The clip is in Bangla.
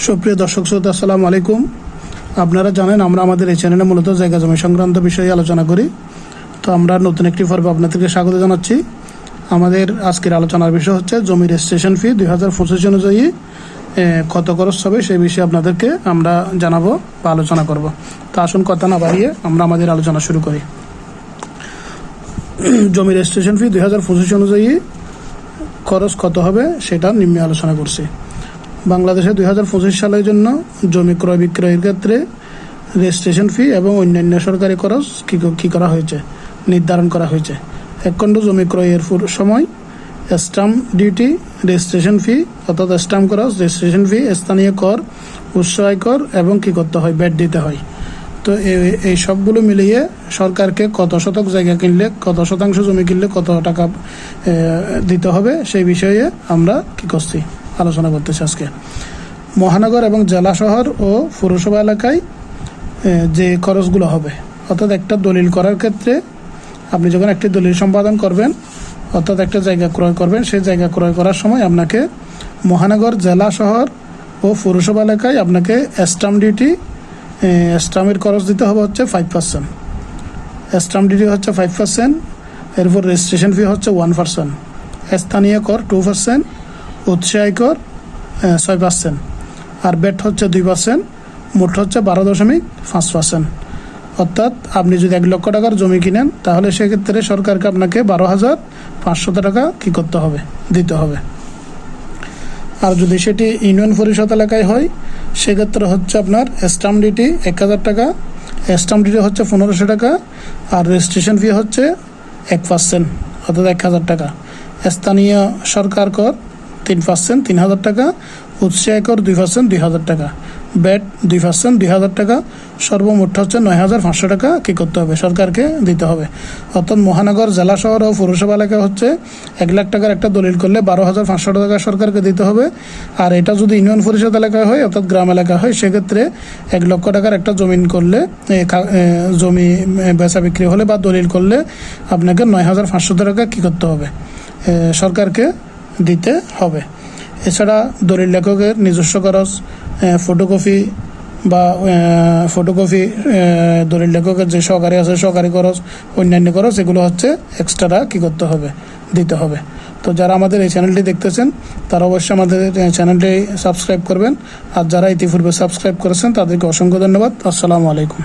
সুপ্রিয় দর্শক শ্রোতা, আসসালামু আলাইকুম। আপনারা জানেন আমরা আমাদের এই চ্যানেলে মূলত জায়গা জমি সংক্রান্ত বিষয়ে আলোচনা করি। তো আমরা নতুন একটি পর্বে আপনাদেরকে স্বাগত জানাচ্ছি। আমাদের আজকের আলোচনার বিষয় হচ্ছে জমি রেজিস্ট্রেশন ফি দুই হাজার পঁচিশ অনুযায়ী কত খরচ হবে সেই বিষয়ে আপনাদেরকে আমরা জানাব বা আলোচনা করব। তো আসুন কথা না বাড়িয়ে আমরা আমাদের আলোচনা শুরু করি। জমি রেজিস্ট্রেশন ফি দুই হাজার পঁচিশ অনুযায়ী খরচ কত হবে সেটা নিম্নে আলোচনা করছি। বাংলাদেশে দুই হাজার পঁচিশ সালের জন্য জমি ক্রয় বিক্রয়ের ক্ষেত্রে রেজিস্ট্রেশন ফি এবং অন্যান্য সরকারি খরচ কী কী করা হয়েছে? নির্ধারণ করা হয়েছে। একখণ্ড জমি ক্রয়ের সময় স্টাম্প ডিউটি রেজিস্ট্রেশন ফি অর্থাৎ স্টাম্প খরচ রেজিস্ট্রেশন ফি স্থানীয় কর, উৎস আয়কর এবং কী করতে হয়? ব্যাট দিতে হয়। তো এই সবগুলো মিলিয়ে সরকারকে কত শতক জায়গা কিনলে, কত শতাংশ জমি কিনলে কত টাকা দিতে হবে? সেই বিষয়ে আমরা কি করছি? আলোচনা করতেছি আজকে। মহানগর এবং জেলা শহর ও পৌরসভা এলাকায় যে খরচগুলো হবে, অর্থাৎ একটা দলিল করার ক্ষেত্রে আপনি যখন একটি দলিল সম্পাদন করবেন, অর্থাৎ একটা জায়গা ক্রয় করবেন, সেই জায়গা ক্রয় করার সময় আপনাকে মহানগর, জেলা শহর ও পৌরসভা এলাকায় আপনাকে স্টাম্প ডিউটি স্টাম্পের খরচ দিতে হবে হচ্ছে ফাইভ পার্সেন্ট স্টাম্প ডিউটি হচ্ছে ফাইভ পার্সেন্ট এরপর রেজিস্ট্রেশন ফি হচ্ছে ওয়ান পার্সেন্ট স্থানীয় কর টু পার্সেন্ট উৎসাহী কর ছয় পার্সেন্ট আর বেট হচ্ছে দুই পার্সেন্ট মোট হচ্ছে বারো দশমিক পাঁচ পার্সেন্ট অর্থাৎ আপনি যদি এক লক্ষ টাকার জমি কিনেন, তাহলে সেক্ষেত্রে সরকারকে আপনাকে বারো হাজার পাঁচশত টাকা কী করতে হবে? দিতে হবে। আর যদি সেটি ইউনিয়ন পরিষদ এলাকায় হয়, সেক্ষেত্রে হচ্ছে আপনার স্টাম্প ডিউটি এক হাজার টাকা স্টাম্প ডিউটি হচ্ছে পনেরোশো টাকা, আর রেজিস্ট্রেশন ফি হচ্ছে এক পার্সেন্ট অর্থাৎ এক হাজার টাকা। স্থানীয় সরকার কর তিন পার্সেন্ট, তিন হাজার টাকা উৎসাহ কর দুই পার্সেন্ট, দুই হাজার টাকা। ব্যাট দুই পার্সেন্ট, দুই হাজার টাকা, সর্বমোট হচ্ছে নয় হাজার পাঁচশো টাকা কী করতে হবে? সরকারকে দিতে হবে। অর্থাৎ মহানগর, জেলা, শহর ও পৌরসভা এলাকা হচ্ছে এক লাখ টাকার একটা দলিল করলে বারো হাজার পাঁচশো টাকা সরকারকে দিতে হবে। আর এটা যদি ইউনিয়ন পরিষদ এলাকায় হয়, অর্থাৎ গ্রাম এলাকা হয়, সেক্ষেত্রে এক লক্ষ টাকার একটা জমিন করলে জমি বেচা বিক্রি হলে বা দলিল করলে আপনাকে নয় হাজার পাঁচশো টাকা কী করতে হবে? সরকারকে দিতে হবে। এছাড়া দলিল লেখকের নিজস্ব খরচ ফটোকপি বা ফটোকপি দলিল লেখকের যে সহকারী আছে, সহকারী খরচ অন্যান্য খরচ এগুলো হচ্ছে এক্সট্রা কী করতে হবে, দিতে হবে। তো যারা আমাদের এই চ্যানেলটি দেখতেছেন, তারা অবশ্যই আমাদের চ্যানেলটি সাবস্ক্রাইব করবেন। আর যারা ইতিপূর্বে সাবস্ক্রাইব করেছেন, তাদেরকে অসংখ্য ধন্যবাদ। আসসালামু আলাইকুম।